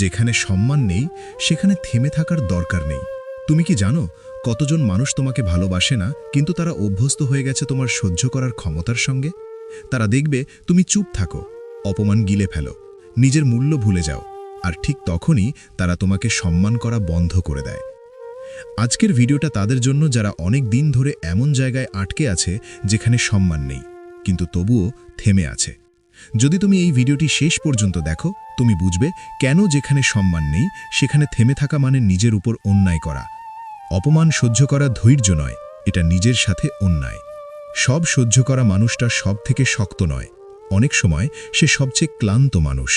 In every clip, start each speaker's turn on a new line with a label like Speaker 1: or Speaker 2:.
Speaker 1: যেখানে সম্মান নেই, সেখানে থেমে থাকার দরকার নেই। তুমি কি জানো, কতজন মানুষ তোমাকে ভালোবাসে না, কিন্তু তারা অভ্যস্ত হয়ে গেছে তোমার সহ্য করার ক্ষমতার সঙ্গে? তারা দেখবে তুমি চুপ থাকো, অপমান গিলে ফেলো, নিজের মূল্য ভুলে যাও, আর ঠিক তখনই তারা তোমাকে সম্মান করা বন্ধ করে দেয়। আজকের ভিডিওটা তাদের জন্য যারা অনেক দিন ধরে এমন জায়গায় আটকে আছে, যেখানে সম্মান নেই, কিন্তু তবুও থেমে আছে। যদি তুমি এই ভিডিওটি শেষ পর্যন্ত দেখো, তুমি বুঝবে কেন যেখানে সম্মান নেই, সেখানে থেমে থাকা মানে নিজের উপর অন্যায় করা। অপমান সহ্য করা ধৈর্য নয়, এটা নিজের সাথে অন্যায়। সব সহ্য করা মানুষটা সব থেকে শক্ত নয়, অনেক সময় সে সবচেয়ে ক্লান্ত মানুষ।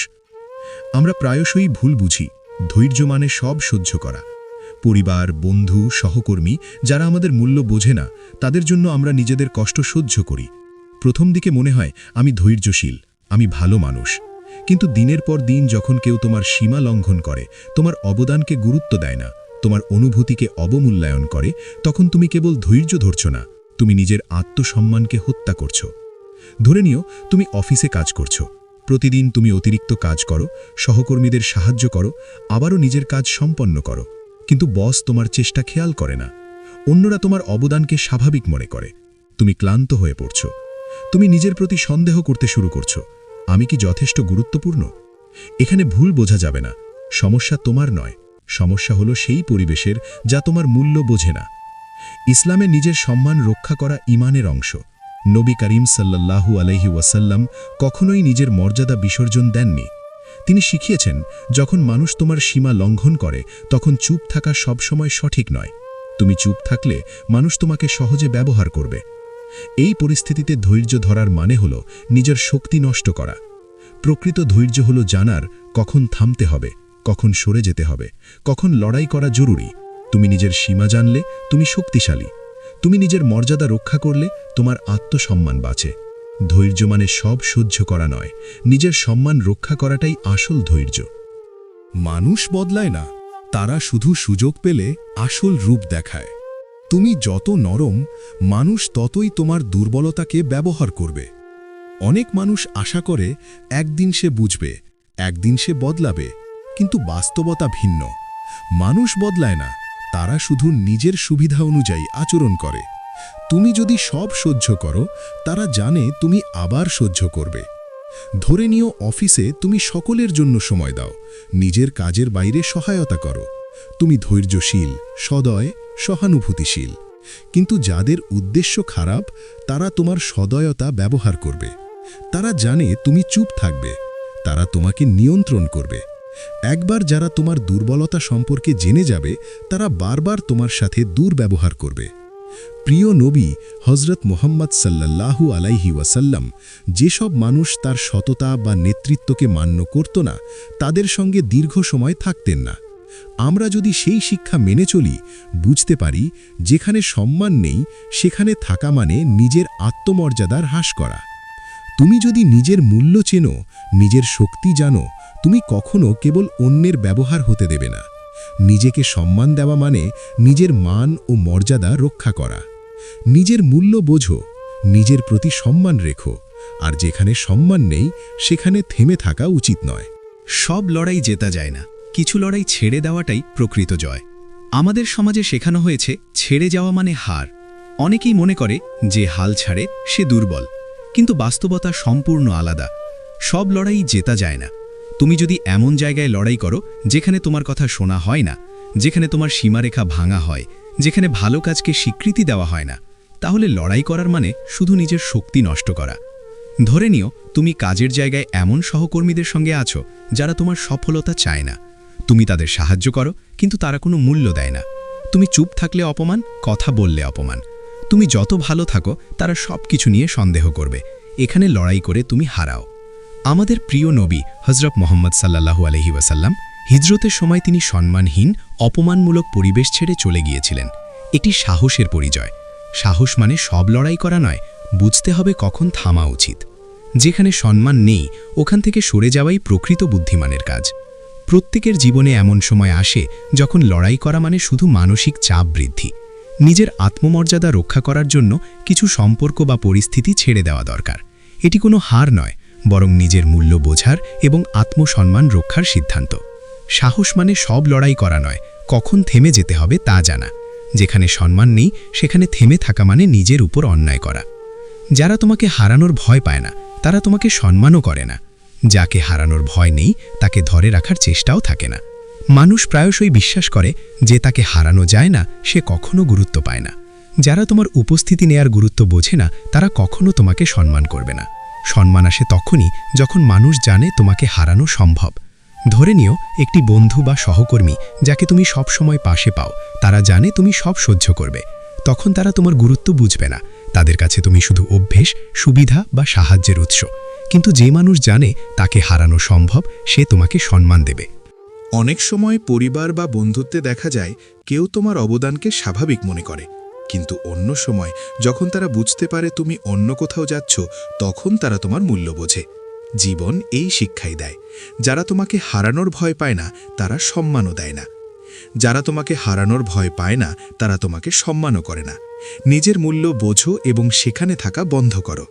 Speaker 1: আমরা প্রায়শই ভুল বুঝি, ধৈর্য মানে সব সহ্য করা। পরিবার, বন্ধু, সহকর্মী, যারা আমাদের মূল্য বোঝে না, তাদের জন্য আমরা নিজেদের কষ্ট সহ্য করি। প্রথম দিকে মনে হয় আমি ধৈর্যশীল আমি ভালো মানুষ। কিন্তু দিনের পর দিন যখন কেউ তোমার সীমা লঙ্ঘন করে, তোমার অবদানকে গুরুত্ব দেয় না, তোমার অনুভূতিকে অবমূল্যায়ন করে, তখন তুমি কেবল ধৈর্য ধরছ না, তুমি নিজের আত্মসম্মানকে হত্যা করছ। ধরে নিও, তুমি অফিসে কাজ করছ। প্রতিদিন তুমি অতিরিক্ত কাজ করো, সহকর্মীদের সাহায্য করো, আবারও নিজের কাজ সম্পন্ন করো। কিন্তু বস তোমার চেষ্টা খেয়াল করে না। অন্যরা তোমার অবদানকে স্বাভাবিক মনে করে। তুমি ক্লান্ত হয়ে পড়ছো। তুমি নিজের প্রতি সন্দেহ করতে শুরু করছ। আমি কি যথেষ্ট গুরুত্বপূর্ণ? এখানে ভুল বোঝা যাবে না। সমস্যা তোমার নয়। সমস্যা হলো সেই পরিবেশের যা তোমার মূল্য বোঝে না। ইসলামে নিজের সম্মান রক্ষা করা ইমানের অংশ। নবী করিম সাল্লাল্লাহু আলহি ওয়াসাল্লাম কখনোই নিজের মর্যাদা বিসর্জন দেননি। তিনি শিখিয়েছেন, যখন মানুষ তোমার সীমা লঙ্ঘন করে, তখন চুপ থাকা সবসময় সঠিক নয়। তুমি চুপ থাকলে মানুষ তোমাকে সহজে ব্যবহার করবে। এই পরিস্থিতিতে ধৈর্য ধরার মানে হল নিজের শক্তি নষ্ট করা। প্রকৃত ধৈর্য হল জানার কখন থামতে হবে, কখন সরে যেতে হবে, কখন লড়াই করা জরুরি। তুমি নিজের সীমা জানলে, তুমি শক্তিশালী। তুমি নিজের মর্যাদা রক্ষা করলে, তোমার আত্মসম্মান বাঁচে। ধৈর্য মানে সব সহ্য করা নয়, নিজের সম্মান রক্ষা করাটাই আসল ধৈর্য।
Speaker 2: মানুষ বদলায় না, তারা শুধু সুযোগ পেলে আসল রূপ দেখায়। তুমি যত নরম, মানুষ ততই তোমার দুর্বলতাকে ব্যবহার করবে। অনেক মানুষ আশা করে, একদিন সে বুঝবে, একদিন সে বদলাবে, কিন্তু বাস্তবতা ভিন্ন। মানুষ বদলায় না, তারা শুধু নিজের সুবিধা অনুযায়ী আচরণ করে। তুমি যদি সব সহ্য করো, তারা জানে তুমি আবার সহ্য করবে। ধরে নিও অফিসে তুমি সকলের জন্য সময় দাও, নিজের কাজের বাইরে সহায়তা করো। তুমি ধৈর্যশীল, সদয় সহানুভূতিশীল। কিন্তু যাদের উদ্দেশ্য খারাপ, তারা তোমার সদয়তা ব্যবহার করবে। তারা জানে তুমি চুপ থাকবে। তারা তোমাকে নিয়ন্ত্রণ করবে। একবার যারা তোমার দুর্বলতা সম্পর্কে জেনে যাবে, তারা বারবার তোমার সাথে দুর্ব্যবহার করবে। প্রিয় নবী হজরত মোহাম্মদ সাল্লাল্লাহু আলাইহি ওয়াসাল্লাম যেসব মানুষ তার সততা বা নেতৃত্বকে মান্য করত না, তাদের সঙ্গে দীর্ঘ সময় থাকতেন না। আমরা যদি সেই শিক্ষা মেনে চলি, বুঝতে পারি যেখানে সম্মান নেই, সেখানে থাকা মানে নিজের আত্মমর্যাদার হ্রাস করা। তুমি যদি নিজের মূল্য চেনো, নিজের শক্তি জানো, তুমি কখনো কেবল অন্যের ব্যবহার হতে দেবে না। নিজেকে সম্মান দেওয়া মানে নিজের মান ও মর্যাদা রক্ষা করা। নিজের মূল্য বোঝো, নিজের প্রতি সম্মান রেখো, আর যেখানে সম্মান নেই, সেখানে থেমে থাকা উচিত নয়।
Speaker 3: সব লড়াই জেতা যায় না। কিছু লড়াই ছেড়ে দেওয়াটাই প্রকৃত জয়। আমাদের সমাজে শেখানো হয়েছে, ছেড়ে যাওয়া মানে হার। অনেকেই মনে করে যে হাল ছাড়ে সে দুর্বল, কিন্তু বাস্তবতা সম্পূর্ণ আলাদা। সব লড়াই জেতা যায় না। তুমি যদি এমন জায়গায় লড়াই করো, যেখানে তোমার কথা শোনা হয় না, যেখানে তোমার সীমারেখা ভাঙা হয়, যেখানে ভালো কাজকে স্বীকৃতি দেওয়া হয় না, তাহলে লড়াই করার মানে শুধু নিজের শক্তি নষ্ট করা। ধরে নিও, তুমি কাজের জায়গায় এমন সহকর্মীদের সঙ্গে আছো, যারা তোমার সফলতা চায় না। তুমি তাদের সাহায্য করো, কিন্তু তারা কোনো মূল্য দেয় না। তুমি চুপ থাকলে অপমান, কথা বললে অপমান। তুমি যত ভালো থাকো, তারা সব কিছু নিয়ে সন্দেহ করবে। এখানে লড়াই করে তুমি হারাও। আমাদের প্রিয় নবী হজরত মোহাম্মদ সাল্লাহু আলহি ওয়াসাল্লাম হিজরতের সময় তিনি সম্মানহীন, অপমানমূলক পরিবেশ ছেড়ে চলে গিয়েছিলেন। এটি সাহসের পরিচয়। সাহস মানে সব লড়াই করা নয়, বুঝতে হবে কখন থামা উচিত। যেখানে সম্মান নেই, ওখান থেকে সরে যাওয়াই প্রকৃত বুদ্ধিমানের কাজ। প্রত্যেকের জীবনে এমন সময় আসে যখন লড়াই করা মানে শুধু মানসিক চাপ বৃদ্ধি। নিজের আত্মমর্যাদা রক্ষা করার জন্য কিছু সম্পর্ক বা পরিস্থিতি ছেড়ে দেওয়া দরকার। এটি কোনো হার নয়, বরং নিজের মূল্য বোঝার এবং আত্মসম্মান রক্ষার সিদ্ধান্ত। সাহস মানে সব লড়াই করা নয়, কখন থেমে যেতে হবে তা জানা। যেখানে সম্মান নেই, সেখানে থেমে থাকা মানে নিজের উপর অন্যায় করা। যারা তোমাকে হারানোর ভয় পায় না, তারা তোমাকে সম্মানও করে না। যাকে হারানোর ভয় নেই, তাকে ধরে রাখার চেষ্টাও থাকে না। মানুষ প্রায়শই বিশ্বাস করে যে তাকে হারানো যায় না, সে কখনো গুরুত্ব পায় না। যারা তোমার উপস্থিতি নেয়ার গুরুত্ব বোঝে না, তারা কখনো তোমাকে সম্মান করবে না। সম্মান আসে তখনই যখন মানুষ জানে তোমাকে হারানো সম্ভব। ধরে নিও, একটি বন্ধু বা সহকর্মী যাকে তুমি সব সময় পাশে পাও, তারা জানে তুমি সব সহ্য করবে। তখন তারা তোমার গুরুত্ব বুঝবে না। তাদের কাছে তুমি শুধু অভ্যেস, সুবিধা বা সাহায্যের উৎস। কিন্তু যে মানুষ জানে তাকে হারানো সম্ভব, সে তোমাকে সম্মান দেবে।
Speaker 2: অনেক সময় পরিবার বা বন্ধুত্বে দেখা যায়, কেউ তোমার অবদানকে স্বাভাবিক মনে করে। কিন্তু অন্য সময়, যখন তারা বুঝতে পারে তুমি অন্য কোথাও যাচ্ছ, তখন তারা তোমার মূল্য বোঝে। জীবন এই শিক্ষাই দেয়। যারা তোমাকে হারানোর ভয় পায় না, তারা সম্মানও দেয় না। যারা তোমাকে হারানোর ভয় পায় না, তারা তোমাকে সম্মানও করে না। নিজের মূল্য বোঝো এবং সেখানে থাকা বন্ধ করো।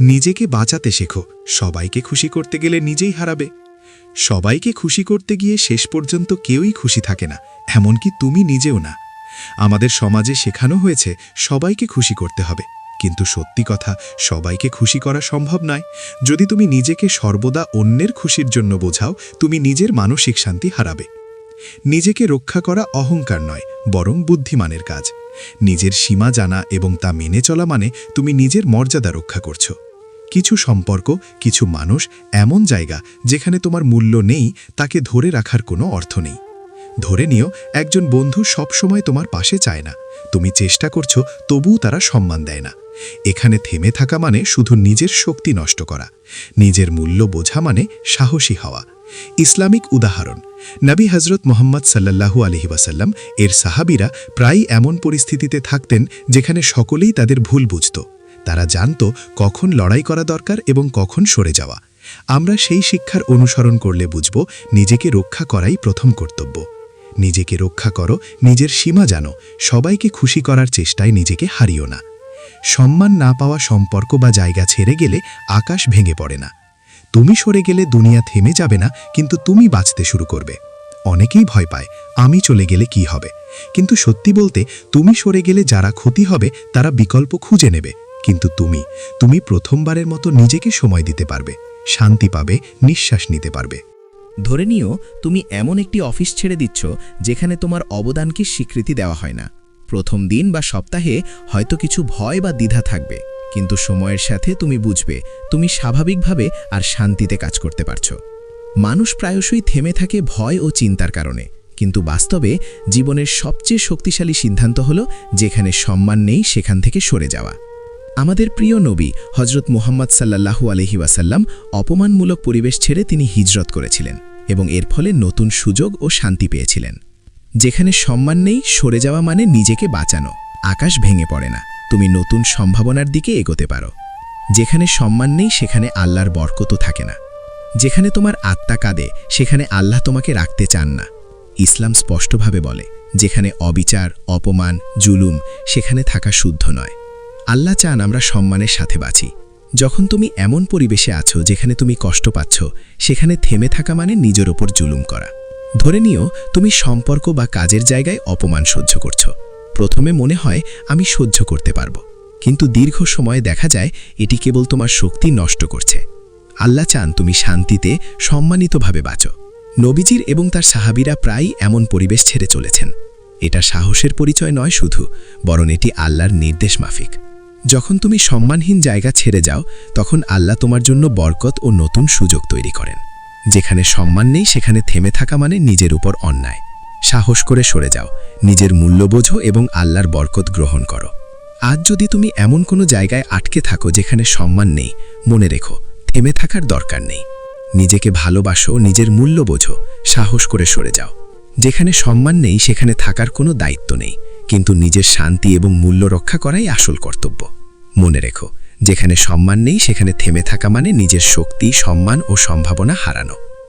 Speaker 2: নিজেকে বাঁচাতে শেখো। সবাইকে খুশি করতে গেলে নিজেই হারাবে। সবাইকে খুশি করতে গিয়ে শেষ পর্যন্ত কেউই খুশি থাকে না, এমনকি তুমি নিজেও না। আমাদের সমাজে শেখানো হয়েছে, সবাইকে খুশি করতে হবে। কিন্তু সত্যি কথা, সবাইকে খুশি করা সম্ভব নয়। যদি তুমি নিজেকে সর্বদা অন্যের খুশির জন্য বোঝাও, তুমি নিজের মানসিক শান্তি হারাবে। নিজেকে রক্ষা করা অহংকার নয়, বরং বুদ্ধিমানের কাজ। নিজের সীমা জানা এবং তা মেনে চলা মানে তুমি নিজের মর্যাদা রক্ষা করছ। কিছু সম্পর্ক, কিছু মানুষ এমন জায়গা যেখানে তোমার মূল্য নেই, তাকে ধরে রাখার কোনো অর্থ নেই। ধরে নিও, একজন বন্ধু সবসময় তোমার পাশে চায় না। তুমি চেষ্টা করছ, তবুও তারা সম্মান দেয় না। এখানে থেমে থাকা মানে শুধু নিজের শক্তি নষ্ট করা। নিজের মূল্য বোঝা মানে সাহসী হওয়া। ইসলামিক উদাহরণ, নবী হজরত মোহাম্মদ সাল্লাল্লাহু আলহি ওয়াসাল্লাম, এর সাহাবিরা প্রায় এমন পরিস্থিতিতে থাকতেন যেখানে সকলেই তাদের ভুল বুঝত। তারা জানত কখন লড়াই করা দরকার এবং কখন সরে যাওয়া। আমরা সেই শিক্ষার অনুসরণ করলে বুঝব নিজেকে রক্ষা করাই প্রথম কর্তব্য। নিজেকে রক্ষা করো, নিজের সীমা জানো, সবাইকে খুশি করার চেষ্টায় নিজেকে হারিও না। সম্মান না পাওয়া সম্পর্ক বা জায়গা ছেড়ে গেলে আকাশ ভেঙে পড়ে না। তুমি সরে গেলে দুনিয়া থেমে যাবে না, কিন্তু তুমি বাঁচতে শুরু করবে। অনেকেই ভয় পায়, আমি চলে গেলে কি হবে? কিন্তু সত্যি বলতে, তুমি সরে গেলে যারা ক্ষতি হবে, তারা বিকল্প খুঁজে নেবে। কিন্তু তুমি তুমি প্রথমবারের মতো নিজেকে সময় দিতে পারবে, শান্তি পাবে, নিঃশ্বাস নিতে পারবে।
Speaker 3: ধরে নিও, তুমি এমন একটি অফিস ছেড়ে দিচ্ছ, যেখানে তোমার অবদানকে স্বীকৃতি দেওয়া হয় না। প্রথম দিন বা সপ্তাহে হয়তো কিছু ভয় বা দ্বিধা থাকবে। কিন্তু সময়ের সাথে তুমি বুঝবে, তুমি স্বাভাবিকভাবে আর শান্তিতে কাজ করতে পারছ। মানুষ প্রায়শই থেমে থাকে ভয় ও চিন্তার কারণে, কিন্তু বাস্তবে জীবনের সবচেয়ে শক্তিশালী সিদ্ধান্ত হল যেখানে সম্মান নেই সেখান থেকে সরে যাওয়া। আমাদের প্রিয় নবী হজরত মুহাম্মদ সাল্লাল্লাহু আলহি ওয়াসাল্লাম অপমানমূলক পরিবেশ ছেড়ে তিনি হিজরত করেছিলেন এবং এর ফলে নতুন সুযোগ ও শান্তি পেয়েছিলেন। যেখানে সম্মান নেই, সরে যাওয়া মানে নিজেকে বাঁচানো, আকাশ ভেঙে পড়ে না। তুমি নতুন সম্ভাবনার দিকে এগোতে পারো। যেখানে সম্মান নেই, সেখানে আল্লাহর বরকতও থাকে না। যেখানে তোমার আত্মা কাঁদে, সেখানে আল্লাহ তোমাকে রাখতে চান না। ইসলাম স্পষ্টভাবে বলে, যেখানে অবিচার, অপমান, জুলুম, সেখানে থাকা শুদ্ধ নয়। আল্লাহ চান আমরা সম্মানের সাথে বাঁচি। যখন তুমি এমন পরিবেশে আছো, যেখানে তুমি কষ্ট পাচ্ছ, সেখানে থেমে থাকা মানে নিজের ওপর জুলুম করা। ধরে নিও, তুমি সম্পর্ক বা কাজের জায়গায় অপমান সহ্য করছ। প্রথমে মনে হয় আমি সহ্য করতে পারব। কিন্তু দীর্ঘ সময়ে দেখা যায় এটি কেবল তোমার শক্তি নষ্ট করছে। আল্লাহ চান তুমি শান্তিতে, সম্মানিতভাবে বাঁচো। নবীজির এবং তার সাহাবিরা প্রায় এমন পরিবেশ ছেড়ে চলেছেন। এটা সাহসের পরিচয় নয় শুধু, বরং এটি আল্লাহর নির্দেশ মাফিক। যখন তুমি সম্মানহীন জায়গা ছেড়ে যাও, তখন আল্লাহ তোমার জন্য বরকত ও নতুন সুযোগ তৈরি করেন। যেখানে সম্মান নেই, সেখানে থেমে থাকা মানে নিজের উপর অন্যায়। সাহস করে সরে যাও। নিজের মূল্য বোঝো এবং আল্লাহর বরকত গ্রহণ করো। আজ যদি তুমি এমন কোনো জায়গায় আটকে থাকো যেখানে সম্মান নেই, মনে রেখো, থেমে থাকার দরকার নেই। নিজেকে ভালোবাসো, নিজের মূল্য বোঝো সাহস করে সরে যাও। যেখানে সম্মান নেই, সেখানে থাকার কোনো দায়িত্ব নেই। কিন্তু নিজের শান্তি এবং মূল্য রক্ষা করাই আসল কর্তব্য। মনে রেখো, যেখানে সম্মান নেই, সেখানে থেমে থাকা মানে নিজের শক্তি, সম্মান ও সম্ভাবনা হারানো।